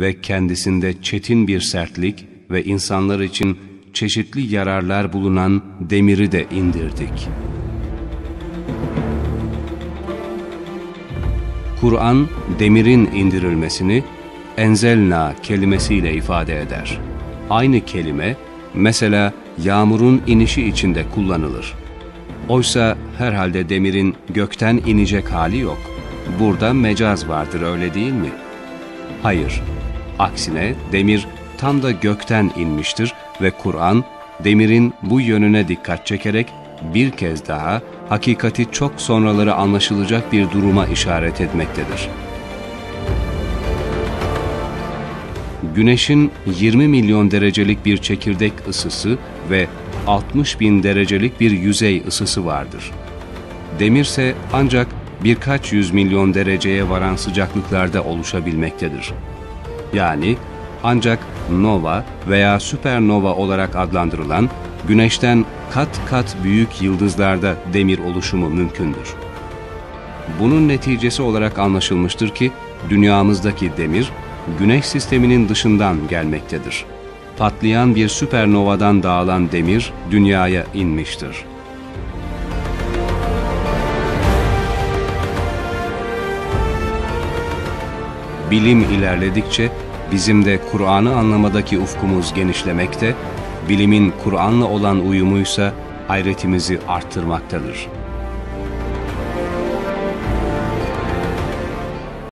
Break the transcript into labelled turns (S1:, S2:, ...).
S1: ve kendisinde çetin bir sertlik ve insanlar için çeşitli yararlar bulunan demiri de indirdik. Kur'an, demirin indirilmesini enzelna kelimesiyle ifade eder. Aynı kelime, mesela yağmurun inişi içinde kullanılır. Oysa herhalde demirin gökten inecek hali yok. Burada mecaz vardır öyle değil mi? Hayır. Aksine demir tam da gökten inmiştir ve Kur'an demirin bu yönüne dikkat çekerek bir kez daha hakikati çok sonraları anlaşılacak bir duruma işaret etmektedir. Güneşin 20 milyon derecelik bir çekirdek ısısı ve 60 bin derecelik bir yüzey ısısı vardır. Demirse ancak birkaç yüz milyon dereceye varan sıcaklıklarda oluşabilmektedir. Yani ancak nova veya süpernova olarak adlandırılan güneşten kat kat büyük yıldızlarda demir oluşumu mümkündür. Bunun neticesi olarak anlaşılmıştır ki dünyamızdaki demir güneş sisteminin dışından gelmektedir. Patlayan bir süpernovadan dağılan demir dünyaya inmiştir. Bilim ilerledikçe bizim de Kur'an'ı anlamadaki ufkumuz genişlemekte, bilimin Kur'an'la olan uyumuysa hayretimizi arttırmaktadır.''